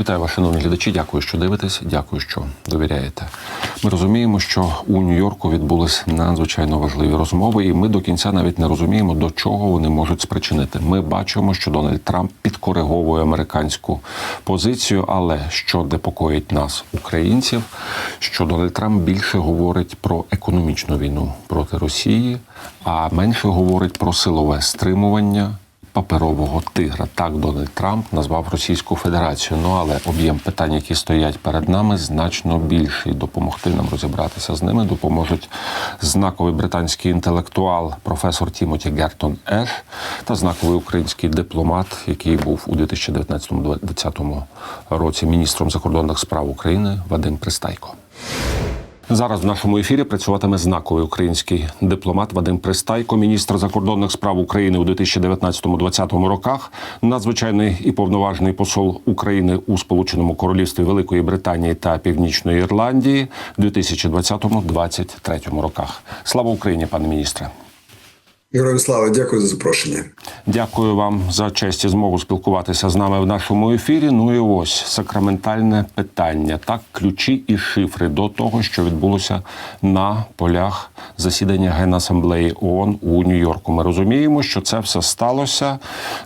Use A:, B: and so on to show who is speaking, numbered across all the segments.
A: Вітаю вас, шановні глядачі. Дякую, що дивитесь. Дякую, що довіряєте. Ми розуміємо, що у Нью-Йорку відбулись надзвичайно важливі розмови, і ми до кінця навіть не розуміємо, до чого вони можуть спричинити. Ми бачимо, що Дональд Трамп підкориговує американську позицію, але що непокоїть нас, українців, що Дональд Трамп більше говорить про економічну війну проти Росії, а менше говорить про силове стримування паперового тигра. Так Дональд Трамп назвав Російську Федерацію. Ну але об'єм питань, які стоять перед нами, значно більший. Допомогти нам розібратися з ними допоможуть знаковий британський інтелектуал, професор Тімоті Гертон Еш та знаковий український дипломат, який був у 2019-2020 році міністром закордонних справ України Вадим Пристайко. Зараз в нашому ефірі працюватиме знаковий український дипломат Вадим Пристайко, міністр закордонних справ України у 2019-2020 роках, надзвичайний і повноважний посол України у Сполученому Королівстві Великої Британії та Північної Ірландії в 2020-2023 роках. Слава Україні, пане міністре!
B: Героям слава, дякую за запрошення.
A: Дякую вам за честь і змогу спілкуватися з нами в нашому ефірі. Ну і ось сакраментальне питання. Так, ключі і шифри до того, що відбулося на полях засідання Генасамблеї ООН у Нью-Йорку. Ми розуміємо, що це все сталося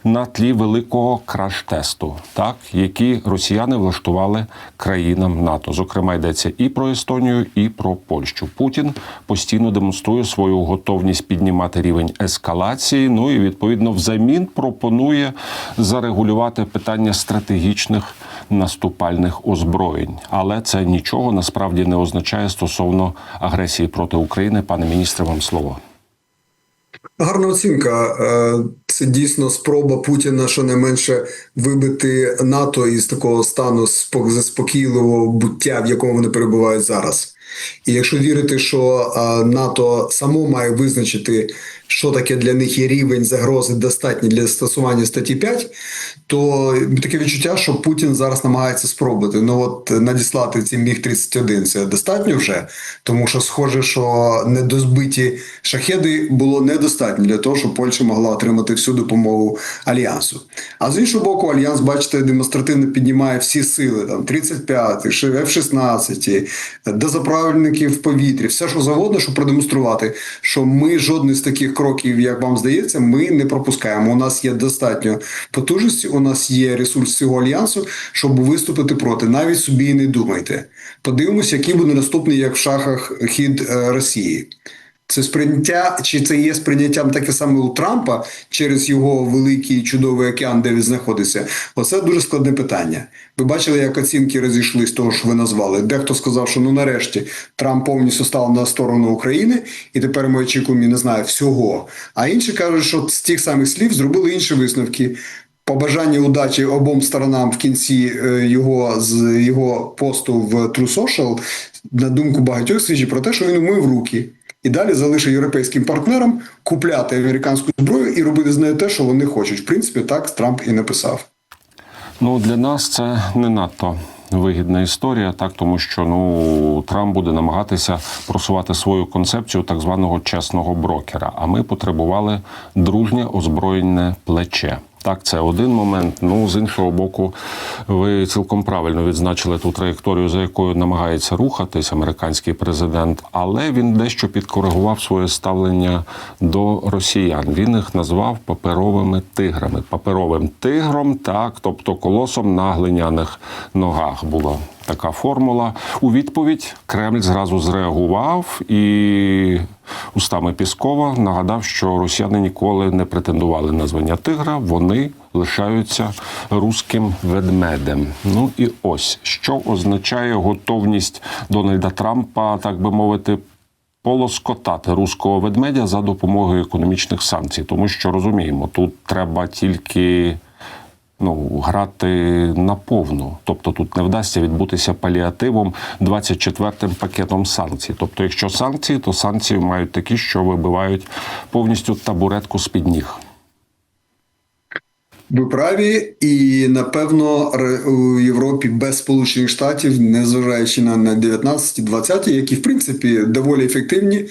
A: на тлі великого краш-тесту, так які росіяни влаштували країнам НАТО. Зокрема, йдеться і про Естонію, і про Польщу. Путін постійно демонструє свою готовність піднімати рівень ескалації. Ну і відповідно взамін пропонує зарегулювати питання стратегічних наступальних озброєнь. Але це нічого насправді не означає стосовно агресії проти України. Пане міністре, вам слово.
B: Гарна оцінка. Е, Це дійсно спроба Путіна щонайменше вибити НАТО із такого стану спок- заспокійливого буття, в якому вони перебувають зараз. І якщо вірити, що е, НАТО само має визначити, що таке для них є рівень загрози достатній для застосування статті 5, то таке відчуття, що Путін зараз намагається спробувати. Ну от надіслати ці міг 31 це достатньо вже, тому що схоже, що недозбиті шахеди було недостатньо для того, щоб Польща могла отримати всю допомогу альянсу. А з іншого боку, альянс, бачите, демонстративно піднімає всі сили там 35, F-16, дозаправників в повітрі, все що завгодно, щоб продемонструвати, що ми жодний з таких кроків, як вам здається, ми не пропускаємо. У нас є достатньо потужності, у нас є ресурс цього альянсу, щоб виступити проти. Навіть собі не думайте. Подивимося, який буде наступний, як в шахах, хід е, Росії. Це сприйняття, чи це є сприйняттям таке саме у Трампа через його великий чудовий океан, де він знаходиться? Оце дуже складне питання. Ви бачили, як оцінки розійшли з того, що ви назвали. Дехто сказав, що ну нарешті Трамп повністю став на сторону України, і тепер ми очікуємо, не знаю, всього. А інші кажуть, що з тих самих слів зробили інші висновки. Побажання удачі обом сторонам в кінці е, його з його посту в True Social, на думку багатьох свідчить про те, що він умив руки і далі залишив європейським партнерам купляти американську зброю і робити з нею те, що вони хочуть. В принципі, так Трамп і написав.
A: Ну для нас це не надто. Вигідна історія, так тому що ну Трамп буде намагатися просувати свою концепцію так званого чесного брокера. А ми потребували дружнє озброєне плече. Так, це один момент. Ну з іншого боку, ви цілком правильно відзначили ту траєкторію, за якою намагається рухатись американський президент, але він дещо підкоригував своє ставлення до росіян. Він їх назвав паперовими тиграми. Паперовим тигром, так, тобто колосом на глиняних ногах була така формула. У відповідь Кремль зразу зреагував і устами Піскова нагадав, що росіяни ніколи не претендували на звання тигра. Вони лишаються руським ведмедем. Ну і ось що означає готовність Дональда Трампа, так би мовити. Полоскотати руського ведмедя за допомогою економічних санкцій, тому що розуміємо, тут треба тільки ну, грати наповну. Тобто тут не вдасться відбутися паліативом 24-м пакетом санкцій. Тобто, якщо санкції, то санкції мають такі, що вибивають повністю табуретку з під ніг.
B: Ви праві, і напевно у Європі без Сполучених Штатів, незважаючи на, на 19-20, які в принципі доволі ефективні,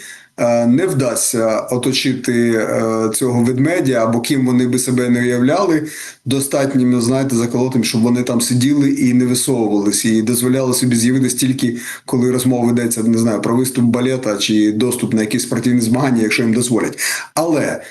B: не вдасться оточити е, цього ведмедя або ким вони би себе не уявляли, достатнім, знаєте, заколотим, щоб вони там сиділи і не висовувалися, і дозволяли собі з'явитися тільки коли розмова ведеться не знаю, про виступ балета чи доступ на якісь спортивні змагання, якщо їм дозволять. Але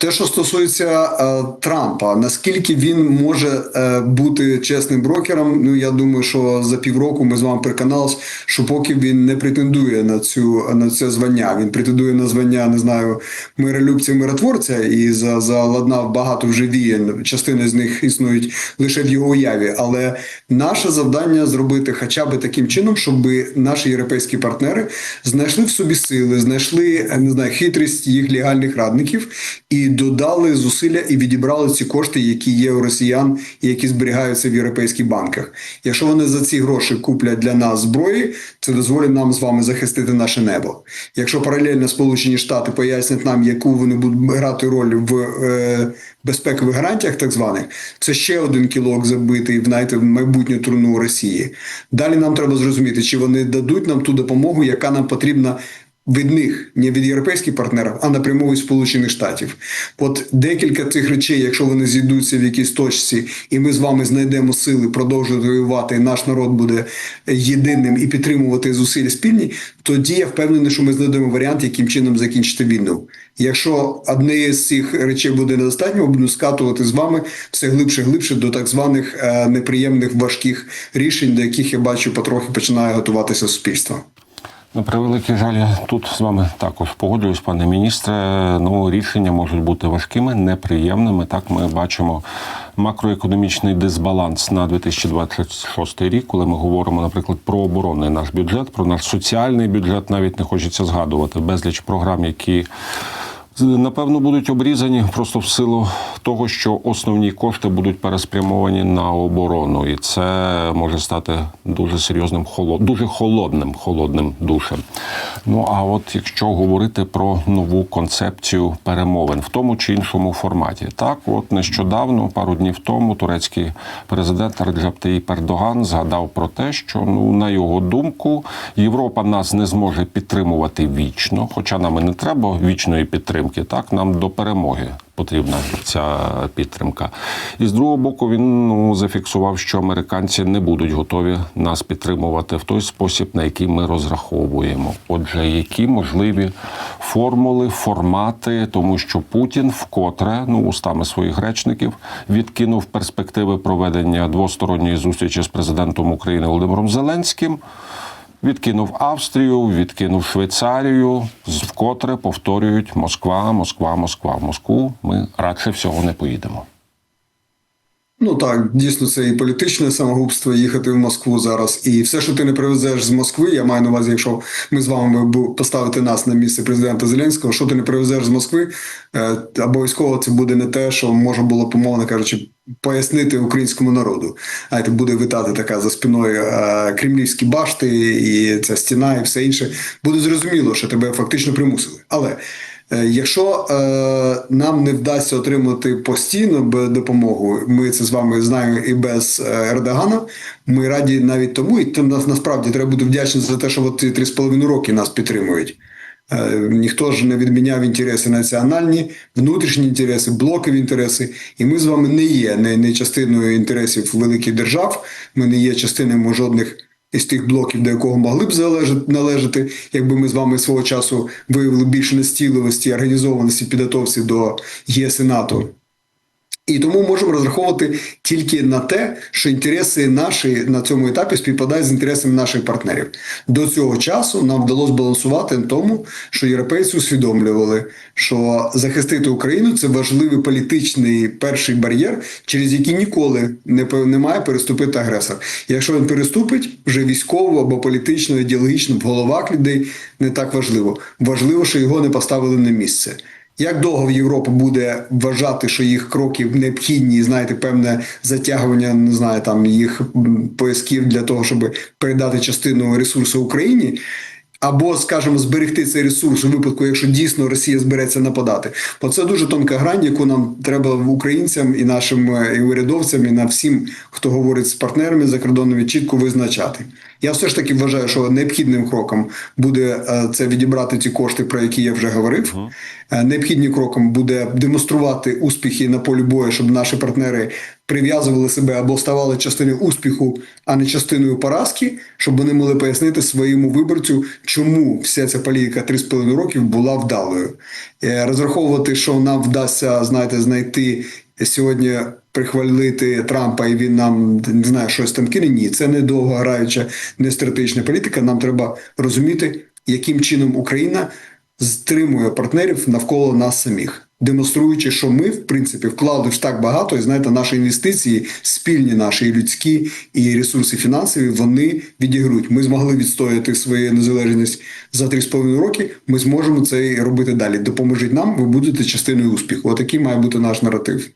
B: те, що стосується е, Трампа, наскільки він може е, бути чесним брокером, ну я думаю, що за півроку ми з вами переконалися, що поки він не претендує на цю на це звання, він претендує на звання, не знаю, миролюбця, миротворця і за, заладнав багато вже віян. Частини з них існують лише в його уяві. Але наше завдання зробити хоча б таким чином, щоб наші європейські партнери знайшли в собі сили, знайшли не знаю, хитрість їх легальних радників і додали зусилля і відібрали ці кошти, які є у росіян які зберігаються в європейських банках. Якщо вони за ці гроші куплять для нас зброї, це дозволить нам з вами захистити наше небо. Якщо паралельно Сполучені Штати пояснять нам, яку вони будуть грати роль в е, безпекових гарантіях, так званих, це ще один кілок забитий знаєте, в майбутню труну Росії. Далі нам треба зрозуміти, чи вони дадуть нам ту допомогу, яка нам потрібна від них, не від європейських партнерів, а напряму від Сполучених Штатів. От декілька цих речей, якщо вони зійдуться в якійсь точці, і ми з вами знайдемо сили продовжувати воювати, і наш народ буде єдиним і підтримувати зусилля спільні, тоді я впевнений, що ми знайдемо варіант, яким чином закінчити війну. Якщо однієї з цих речей буде недостатньо, будемо скатувати з вами все глибше глибше до так званих е, неприємних важких рішень, до яких я бачу потрохи починає готуватися суспільство.
A: На превеликий жаль, тут з вами також погоджуюсь, пане міністре. Ну, рішення можуть бути важкими, неприємними. Так, ми бачимо макроекономічний дисбаланс на 2026 рік, коли ми говоримо, наприклад, про оборонний наш бюджет, про наш соціальний бюджет, навіть не хочеться згадувати безліч програм, які напевно будуть обрізані просто в силу того, що основні кошти будуть переспрямовані на оборону, і це може стати дуже серйозним холод, дуже холодним, холодним душем. Ну а от якщо говорити про нову концепцію перемовин в тому чи іншому форматі, так от нещодавно, пару днів тому, турецький президент Реджеп Таїп Ердоган згадав про те, що ну на його думку Європа нас не зможе підтримувати вічно, хоча нам і не треба вічної підтримки. Так нам до перемоги потрібна ця підтримка. І з другого боку, він ну зафіксував, що американці не будуть готові нас підтримувати в той спосіб, на який ми розраховуємо. Отже, які можливі формули, формати, тому що Путін вкотре, ну устами своїх речників, відкинув перспективи проведення двосторонньої зустрічі з президентом України Володимиром Зеленським. Відкинув Австрію, відкинув Швейцарію. Вкотре повторюють Москва, Москва, Москва. В Москву ми радше всього не поїдемо.
B: Ну так, дійсно, це і політичне самогубство їхати в Москву зараз. І все, що ти не привезеш з Москви, я маю на увазі, якщо ми з вами поставити нас на місце президента Зеленського, що ти не привезеш з Москви, е, обов'язково це буде не те, що можна було, помовно кажучи, пояснити українському народу. А це буде витати така за спиною е, кремлівські башти, і ця стіна, і все інше. Буде зрозуміло, що тебе фактично примусили. Але Якщо е, нам не вдасться отримати постійно б- допомогу, ми це з вами знаємо і без е, Ердогана. Ми раді навіть тому, і там нас насправді треба бути вдячні за те, що от з половиною роки нас підтримують. Е, ніхто ж не відміняв інтереси національні, внутрішні інтереси, блокові інтереси. І ми з вами не є не, не частиною інтересів великих держав. Ми не є частиною жодних із тих блоків, до якого могли б залежати, належати, якби ми з вами свого часу виявили більше настійливості, організованості підготовці до ЄС і НАТО. І тому можемо розраховувати тільки на те, що інтереси наші на цьому етапі співпадають з інтересами наших партнерів. До цього часу нам вдалося балансувати на тому, що європейці усвідомлювали, що захистити Україну це важливий політичний перший бар'єр, через який ніколи не, не має переступити агресор. Якщо він переступить, вже військово або політично, ідеологічно в головах людей не так важливо. Важливо, що його не поставили на місце. Як довго Європа буде вважати, що їх кроки необхідні, знаєте, певне затягування, не знаю, там їх поясків для того, щоб передати частину ресурсу Україні, або, скажімо, зберегти цей ресурс у випадку, якщо дійсно Росія збереться нападати. Бо це дуже тонка грань, яку нам треба українцям і нашим е, і урядовцям, і на всім, хто говорить з партнерами закордонними, чітко визначати. Я все ж таки вважаю, що необхідним кроком буде е, це відібрати ці кошти, про які я вже говорив. Е, Необхідним кроком буде демонструвати успіхи на полі бою, щоб наші партнери прив'язували себе або ставали частиною успіху, а не частиною поразки, щоб вони могли пояснити своєму виборцю, чому вся ця політика 3,5 років була вдалою. Е, Розраховувати, що нам вдасться, знаєте, знайти сьогодні прихвалити Трампа, і він нам не знаю, щось там кине. Ні, це не довгограюча, не стратегічна політика. Нам треба розуміти, яким чином Україна стримує партнерів навколо нас самих. Демонструючи, що ми, в принципі, вкладиш так багато, і знаєте, наші інвестиції, спільні наші і людські і ресурси фінансові, вони відіграють. Ми змогли відстояти свою незалежність за 3,5 роки. Ми зможемо це робити далі. Допоможіть нам, ви будете частиною успіху. Отакий має бути наш наратив.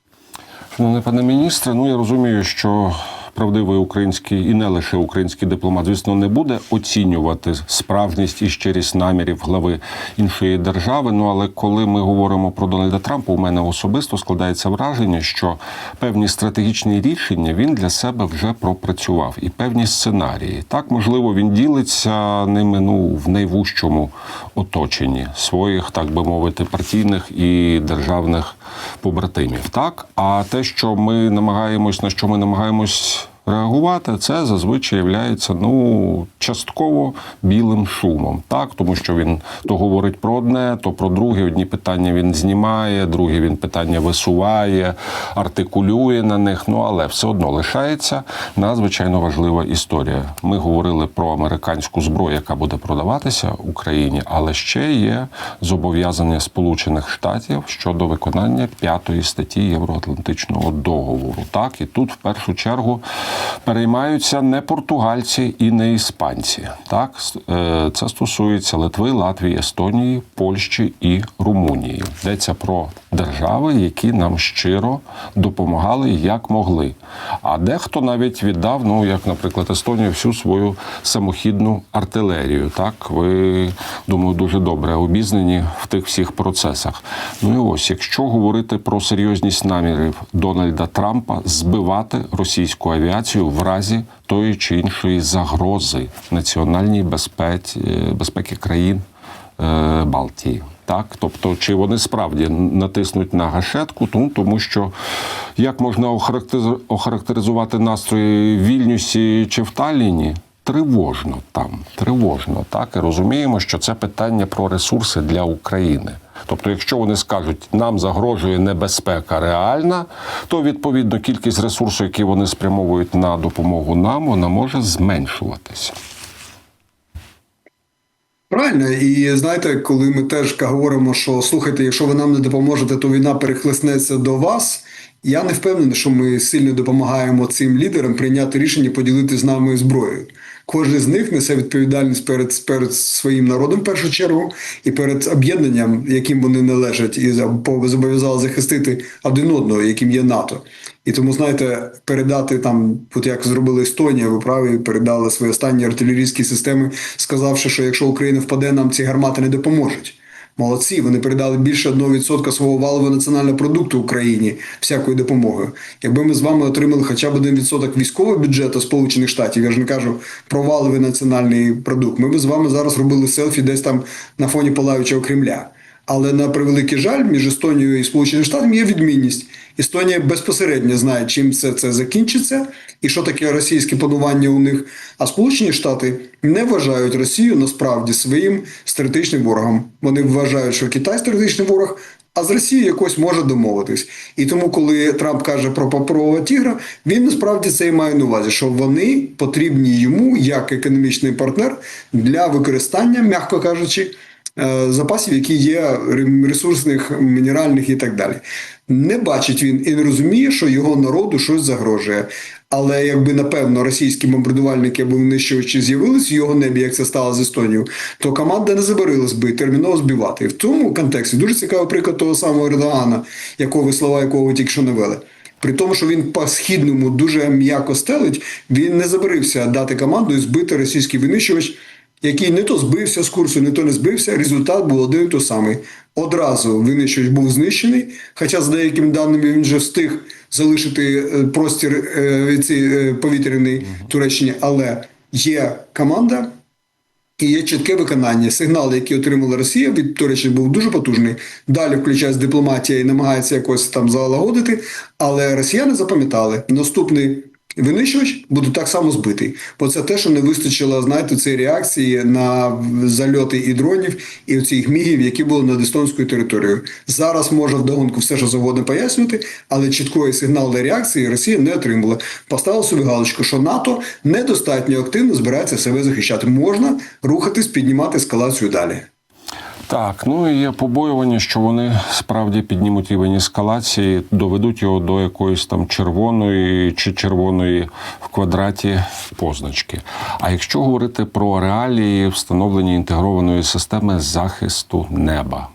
A: Шановний пане міністре, ну я розумію, що правдивий український і не лише український дипломат, звісно, не буде оцінювати справжність і щирість намірів глави іншої держави. Ну але коли ми говоримо про Дональда Трампа, у мене особисто складається враження, що певні стратегічні рішення він для себе вже пропрацював і певні сценарії. Так, можливо, він ділиться ними ну в найвужчому оточенні своїх, так би мовити, партійних і державних побратимів. Так, а те, що ми намагаємось, на що ми намагаємось реагувати, це зазвичай є ну частково білим шумом, так тому що він то говорить про одне, то про друге. Одні питання він знімає, другі він питання висуває, артикулює на них. Ну але все одно лишається надзвичайно важлива історія. Ми говорили про американську зброю, яка буде продаватися Україні, але ще є зобов'язання Сполучених Штатів щодо виконання п'ятої статті Євроатлантичного договору. Так і тут в першу чергу переймаються не португальці і не іспанці. Так Е, це стосується Литви, Латвії, Естонії, Польщі і Румунії. Йдеться про держави, які нам щиро допомагали як могли. А дехто навіть віддав, ну як, наприклад, Естонія, всю свою самохідну артилерію. Так, ви думаю, дуже добре обізнані в тих всіх процесах. Ну і ось, якщо говорити про серйозність намірів Дональда Трампа збивати російську авіацію в разі тої чи іншої загрози національній безпеці, безпеки країн е, Балтії. Так, тобто, чи вони справді натиснуть на гашетку, тому, тому що як можна охарактеризувати настрої в Вільнюсі чи в Талліні? Тривожно там, тривожно, так і розуміємо, що це питання про ресурси для України. Тобто, якщо вони скажуть, нам загрожує небезпека реальна, то відповідно кількість ресурсів, які вони спрямовують на допомогу нам, вона може зменшуватися.
B: Правильно, і знаєте, коли ми теж говоримо, що слухайте, якщо ви нам не допоможете, то війна перехлеснеться до вас. Я не впевнений, що ми сильно допомагаємо цим лідерам прийняти рішення поділити з нами зброєю. Кожен з них несе відповідальність перед, перед своїм народом в першу чергу і перед об'єднанням, яким вони належать, і зобов'язали захистити один одного, яким є НАТО. І тому, знаєте, передати там, от як зробила Естонія, ви праві, передали свої останні артилерійські системи, сказавши, що якщо Україна впаде, нам ці гармати не допоможуть. Молодці, вони передали більше 1% свого валового національного продукту Україні всякою допомогою. Якби ми з вами отримали хоча б 1% військового бюджету Сполучених Штатів, я ж не кажу про валовий національний продукт, ми б з вами зараз робили селфі десь там на фоні палаючого Кремля. Але на превеликий жаль, між Естонією і Сполученими Штатами є відмінність. Естонія безпосередньо знає, чим це, це закінчиться, і що таке російське панування у них. А Сполучені Штати не вважають Росію насправді своїм стратегічним ворогом. Вони вважають, що Китай стратегічний ворог. А з Росією якось може домовитись. І тому, коли Трамп каже про паперового тігра, він насправді це і має на увазі, що вони потрібні йому як економічний партнер для використання, м'яко кажучи, запасів, які є ресурсних, мінеральних і так далі. Не бачить він і не розуміє, що його народу щось загрожує. Але якби напевно російські бомбардувальники або винищувачі з'явились в його небі, як це стало з Естонією, то команда не забарилась би терміново збивати. І в цьому контексті дуже цікавий приклад того самого Ердогана, якого слова якого ви тільки що навели. При тому, що він по східному дуже м'яко стелить, він не забарився дати команду і збити російський винищувач, який не то збився з курсу, не то не збився. Результат був один і той самий. Одразу винищувач був знищений. Хоча, за деякими даними, він вже встиг залишити е, простір е, ці, е, повітряний Туреччині, але є команда. І є чітке виконання. Сигнал, який отримала Росія від Туреччини, був дуже потужний. Далі включається дипломатія і намагається якось там залагодити. Але росіяни запам'ятали, наступний винищувач буде так само збитий. Бо це те, що не вистачило, знаєте, цієї реакції на зальоти і дронів, і цих мігів, які були над естонською територією. Зараз може вдогонку все, що завгодно пояснювати, але чіткої сигнальної реакції Росія не отримала. Поставила собі галочку, що НАТО недостатньо активно збирається себе захищати. Можна рухатись, піднімати ескалацію далі.
A: Так, ну і є побоювання, що вони справді піднімуть рівень ескалації, доведуть його до якоїсь там червоної чи червоної в квадраті позначки. А якщо говорити про реалії встановлення інтегрованої системи захисту неба,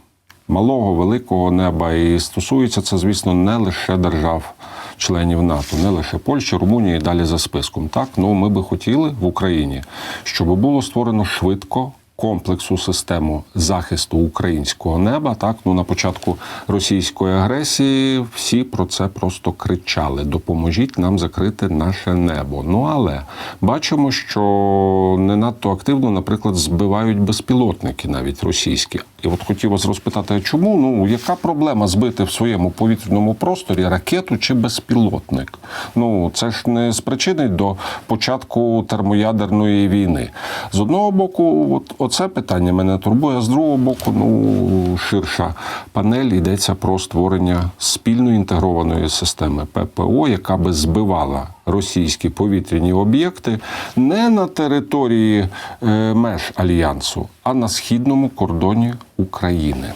A: малого, великого неба, і стосується це, звісно, не лише держав. Членів НАТО, не лише Польщі, Румунії і далі за списком. Так, ну ми би хотіли в Україні, щоб було створено швидко комплексу систему захисту українського неба. Так, ну на початку російської агресії всі про це просто кричали: допоможіть нам закрити наше небо. Ну але бачимо, що не надто активно, наприклад, збивають безпілотники, навіть російські. І от хотів вас розпитати, чому ну яка проблема збити в своєму повітряному просторі ракету чи безпілотник? Ну це ж не спричинить до початку термоядерної війни. З одного боку, от оце питання мене турбує. а З другого боку, ну ширша панель йдеться про створення спільної інтегрованої системи ППО, яка би збивала російські повітряні об'єкти не на території е, меж альянсу, а на східному кордоні України.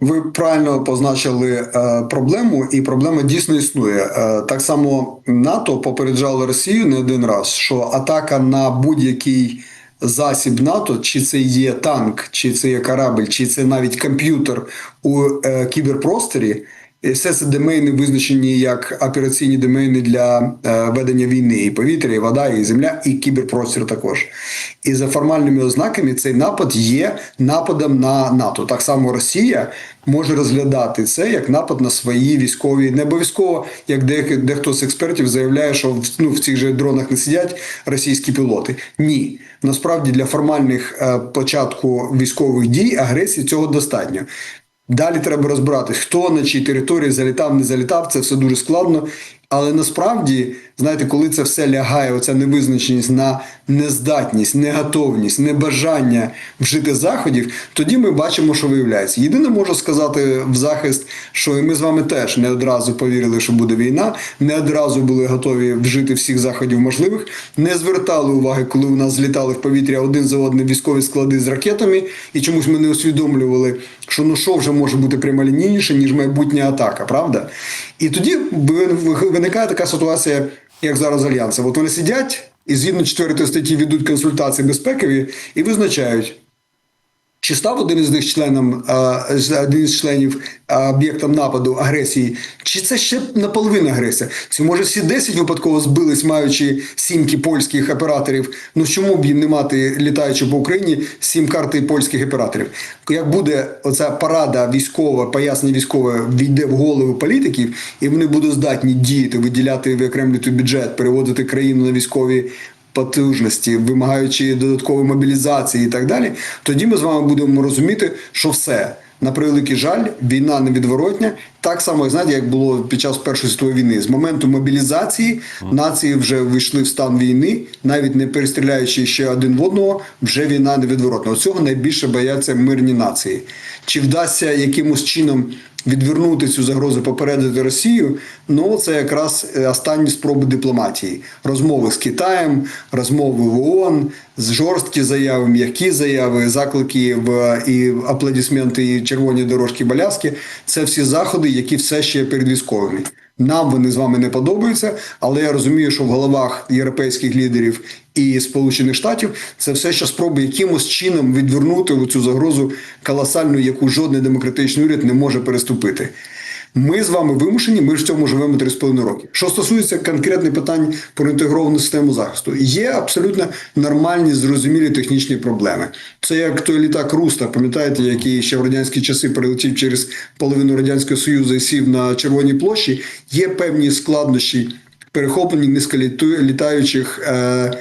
B: Ви правильно позначили е, проблему, і проблема дійсно існує. Е, так само НАТО попереджало Росію не один раз, що атака на будь-який засіб НАТО, чи це є танк, чи це є корабль, чи це навіть комп'ютер у е, кіберпросторі. Все це домейни визначені як операційні домейни для е, ведення війни, і повітря, і вода, і земля, і кіберпростір також. І за формальними ознаками цей напад є нападом на НАТО. Так само Росія може розглядати це як напад на свої військові. Не обов'язково, як дехто з експертів заявляє, що в, ну, в цих же дронах не сидять російські пілоти. Ні, насправді для формальних е, початку військових дій агресії цього достатньо. Далі треба розбиратись, хто на чій території залітав, не залітав. Це все дуже складно. Але насправді, знаєте, коли це все лягає, оця невизначеність на нездатність, неготовність, небажання вжити заходів, тоді ми бачимо, що виявляється. Єдине можу сказати в захист, що ми з вами теж не одразу повірили, що буде війна, не одразу були готові вжити всіх заходів можливих, не звертали уваги, коли у нас злітали в повітря один за одним військові склади з ракетами, і чомусь ми не усвідомлювали, що ну що вже може бути прямолінійніше, ніж майбутня атака, правда? І тоді виникає така ситуація, як зараз Альянсом. От вони сидять і згідно 4 статті ведуть консультації безпекові і визначають, чи став один із них членом, е, один із членів е, об'єктом нападу агресії, чи це ще наполовину агресія? Чи може всі 10 випадково збились, маючи сімки польських операторів? Ну чому б їм не мати, літаючи по Україні, сім карти польських операторів? Як буде оця парада військова, пояснення військове війде в голову політиків, і вони будуть здатні діяти, виділяти в виокремлювати бюджет, переводити країну на військові потужності, вимагаючи додаткової мобілізації і так далі, тоді ми з вами будемо розуміти, що все. На превеликий жаль, війна невідворотня, так само, знаєте, як було під час Першої світової війни. З моменту мобілізації нації вже вийшли в стан війни, навіть не перестріляючи ще один в одного, вже війна невідворотна. Цього найбільше бояться мирні нації. Чи вдасться якимось чином відвернути цю загрозу, попередити Росію? Ну це якраз останні спроби дипломатії, розмови з Китаєм, розмови в ООН, жорсткі заяви, м'які заяви, заклики в і аплодисменти, і червоні дорожки баляски. Це всі заходи, які все ще перед військовими. Нам вони з вами не подобаються, але я розумію, що в головах європейських лідерів і Сполучених Штатів це все ще спроби якимось чином відвернути цю загрозу колосальну, яку жодний демократичний уряд не може переступити. Ми з вами вимушені, ми ж в цьому живемо 3,5 роки. Що стосується конкретних питань про інтегровану систему захисту, є абсолютно нормальні, зрозумілі технічні проблеми. Це як той літак Руста, пам'ятаєте, який ще в радянські часи перелетів через половину радянського союзу і сів на червоній площі. Є певні складнощі. перехоплення низьколітаючих е,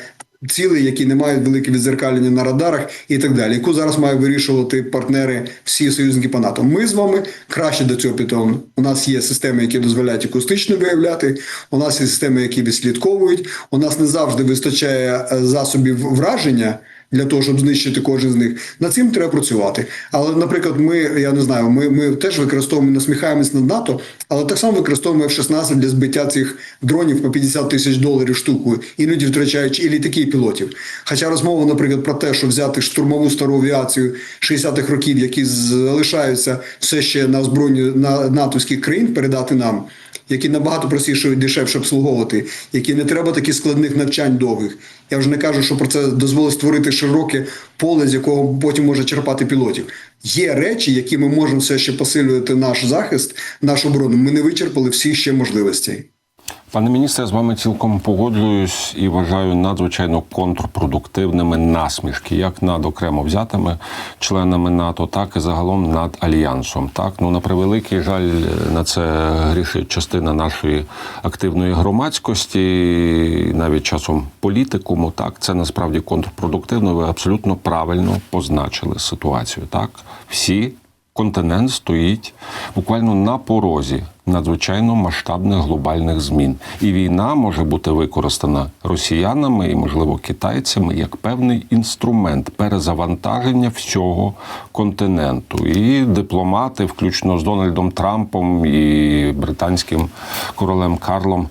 B: цілей, які не мають велике відзеркалення на радарах і так далі, яку зараз мають вирішувати партнери всі союзники по НАТО. Ми з вами краще до цього підтримуємо. У нас є системи, які дозволяють акустично виявляти. У нас є системи, які відслідковують. У нас не завжди вистачає е, засобів враження. Для того щоб знищити кожен з них над цим треба працювати. Але, наприклад, ми я не знаю, ми, ми теж використовуємо насміхаємось над НАТО, але так само використовуємо F-16 для збиття цих дронів по 50 тисяч доларів штуку, іноді втрачаючи і літаки, і пілотів. Хоча розмова, наприклад, про те, що взяти штурмову стару авіацію 60-х років, які залишаються все ще на озброєнні на натовських країн, передати нам. Які набагато простіше дешевше обслуговувати, які не треба таких складних навчань довгих. Я вже не кажу, що про це дозволить створити широке поле, з якого потім може черпати пілотів. Є речі, які ми можемо все ще посилювати наш захист, нашу оборону. Ми не вичерпали всі ще можливостей.
A: Пане міністре, з вами цілком погоджуюсь і вважаю надзвичайно контрпродуктивними насмішки, як над окремо взятими членами НАТО, так і загалом над альянсом. Так, ну на превеликий жаль, на це грішить частина нашої активної громадськості, навіть часом політикуму. Так, це насправді контрпродуктивно. Ви абсолютно правильно позначили ситуацію. Так, всі континент стоїть буквально на порозі надзвичайно масштабних глобальних змін, і війна може бути використана росіянами і, можливо, китайцями як певний інструмент перезавантаження всього континенту. І дипломати, включно з Дональдом Трампом і британським королем Карлом,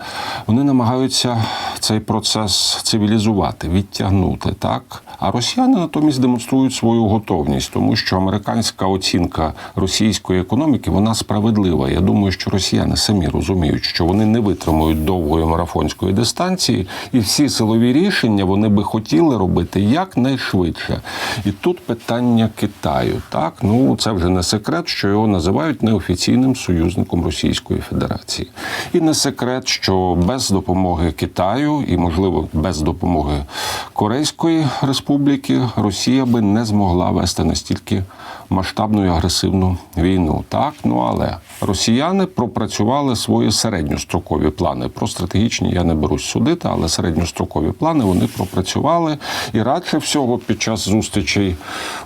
A: вони намагаються цей процес цивілізувати, відтягнути так. А росіяни натомість демонструють свою готовність, тому що американська оцінка російської економіки вона справедлива. Я думаю, що росіяни самі розуміють, що вони не витримують довгої марафонської дистанції, і всі силові рішення вони би хотіли робити якнайшвидше. І тут питання Китаю. Так, ну це вже не секрет, що його називають неофіційним союзником Російської Федерації. І не секрет, що без допомоги Китаю і, можливо, без допомоги Корейської Республіки Росія би не змогла вести настільки масштабну і агресивну війну. Так, ну але росіяни пропрацювали свої середньострокові плани. Про стратегічні я не берусь судити, але середньострокові плани вони пропрацювали. І радше всього, під час зустрічей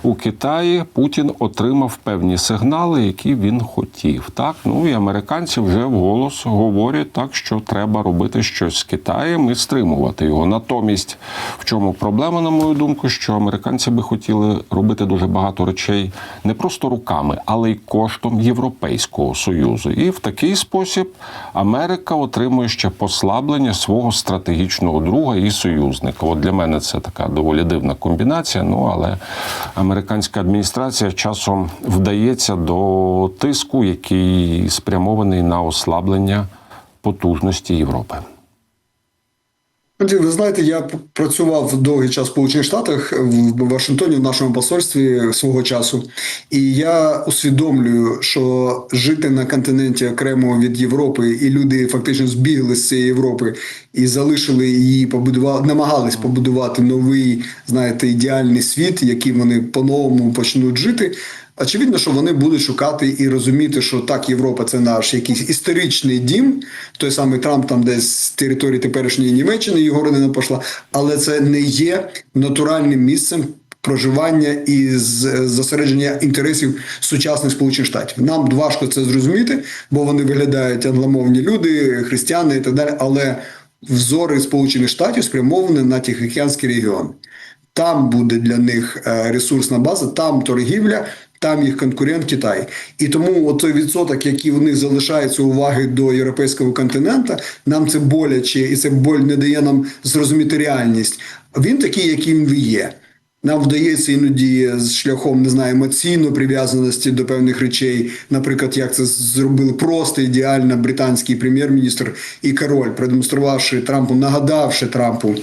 A: у Китаї Путін отримав певні сигнали, які він хотів. Так, ну і американці вже вголос говорять так, що треба робити щось з Китаєм і стримувати його. Натомість, в чому проблема, на мою думку, що американці би хотіли робити дуже багато речей не просто руками, але й коштом Європейського союзу. І в такий спосіб Америка отримує ще послаблення свого стратегічного друга і союзника. От для мене це така доволі дивна комбінація. Ну але американська адміністрація часом вдається до тиску, який спрямований на ослаблення потужності Європи.
B: Андрій, ви знаєте, я працював довгий час в Сполучених Штатах в Вашингтоні в нашому посольстві свого часу, і я усвідомлюю, що жити на континенті окремо від Європи, і люди фактично збігли з цієї Європи і залишили її, побудували, намагались побудувати новий, знаєте, ідеальний світ, який вони по-новому почнуть жити. Очевидно, що вони будуть шукати і розуміти, що так, Європа це наш якийсь історичний дім. Той самий Трамп там десь з території теперішньої Німеччини його родина пішла, але це не є натуральним місцем. Проживання і зосередження інтересів сучасних сполучених штатів нам важко це зрозуміти, бо вони виглядають англомовні люди, християни і так далі. Але взори Сполучених Штатів спрямовані на Тихоокеанський регіон. Там буде для них е, ресурсна база, там торгівля, там їх конкурент Китай. І тому той відсоток, який в них залишається уваги до європейського континента, нам це боляче, і це боль не дає нам зрозуміти реальність. Він такий, яким він є. Нам вдається іноді з шляхом не знаю, емоційної прив'язаності до певних речей, наприклад, як це зробили просто ідеально британський прем'єр-міністр і король, продемонструвавши Трампу, нагадавши Трампу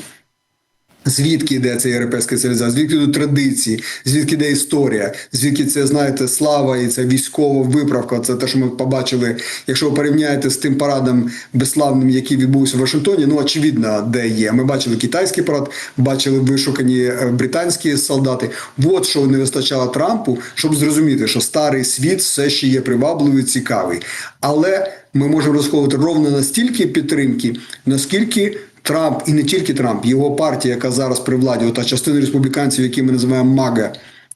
B: Звідки йде ця європейська цивілізація, звідки йдуть традиції, звідки йде історія, звідки це знаєте слава і це військова виправка. Це те, що ми побачили. Якщо ви порівняєте з тим парадом безславним, який відбувся в Вашингтоні, ну очевидно, де є. Ми бачили китайський парад, бачили вишукані е, британські солдати. От що не вистачало Трампу, щоб зрозуміти, що старий світ все ще є привабливий, цікавий. Але ми можемо розраховувати ровно настільки підтримки, наскільки. Трамп і не тільки Трамп, його партія, яка зараз при владі, та частина республіканців, які ми називаємо МАГА,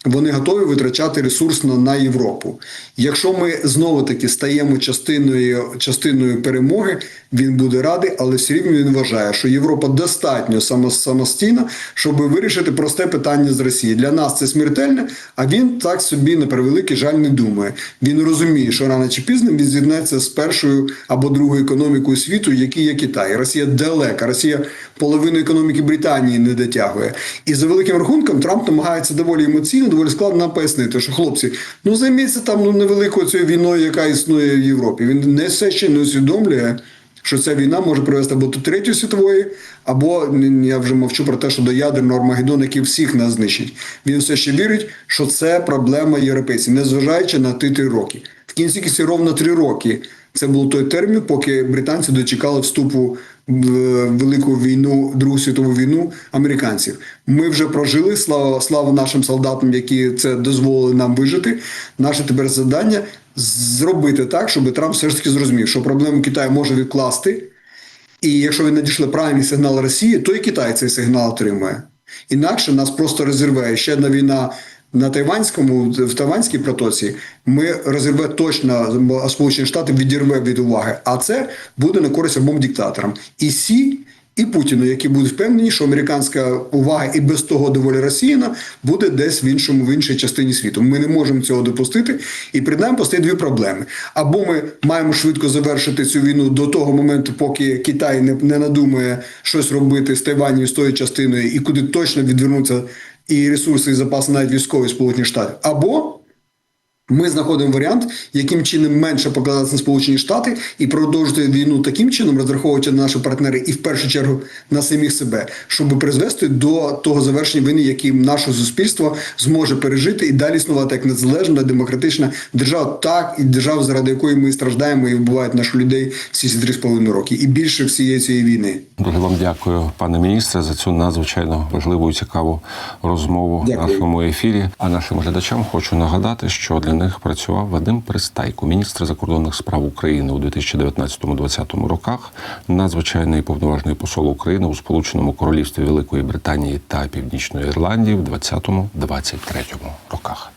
B: вони готові витрачати ресурсно на Європу. Якщо ми знову таки стаємо частиною, частиною перемоги, він буде радий, але все рівно він вважає, що Європа достатньо само- самостійна, щоб вирішити просте питання з Росії. Для нас це смертельне, а він так собі на превеликий жаль не думає. Він розуміє, що рано чи пізно він з'єднається з першою або другою економікою світу, які є Китай. Росія далека. Росія половину економіки Британії не дотягує. І за великим рахунком Трамп намагається доволі емоційно, доволі складно нам пояснити, що хлопці, ну займіться там ну невеликою цією війною, яка існує в Європі. Він не все ще не усвідомлює. Що ця війна може привести або до третьої світової, або я вже мовчу про те, що до ядерного Армагеддону, який всіх нас знищить. Він все ще вірить, що це проблема європейців, незважаючи на ті три роки. В кінці кінці ровно три роки. Це був той термін, поки британці дочекали вступу велику війну, Другу світову війну американців. Ми вже прожили слава, слава нашим солдатам, які це дозволили нам вижити. Наше тепер завдання зробити так, щоб Трамп все ж таки зрозумів, що проблему Китаю може відкласти. І якщо він надійшли правильний сигнал Росії, то і Китай цей сигнал отримує. Інакше нас просто розірве. Ще одна війна на Тайванському, в Тайванській протоці, ми розірве точно, Сполучені Штати відірве від уваги. А це буде на користь обом диктаторам. І Сі, і Путіну, які будуть впевнені, що американська увага і без того доволі розсіяна буде десь в іншому в іншій частині світу. Ми не можемо цього допустити, і перед нами постає дві проблеми: або ми маємо швидко завершити цю війну до того моменту, поки Китай не, не надумає щось робити з Тайванем з тою частиною, і куди точно відвернуться і ресурси, і запаси навіть військові Сполучені Штати, або ми знаходимо варіант, яким чином менше покладатися на Сполучені Штати і продовжити війну таким чином, розраховуючи на наші партнери і в першу чергу на самих себе, щоб призвести до того завершення війни, яким наше суспільство зможе пережити і далі існувати як незалежна демократична держава, так і держава, заради якої ми страждаємо і вбивають наших людей всі ці три з половиною роки, і більше всієї цієї війни.
A: Дуже вам дякую, пане міністре, за цю надзвичайно важливу і цікаву розмову в нашому ефірі. А нашим глядачам хочу нагадати, що для них працював Вадим Пристайко, міністр закордонних справ України у 2019-2020 роках, надзвичайний повноважний посол України у Сполученому Королівстві Великої Британії та Північної Ірландії в 2020-2023 роках.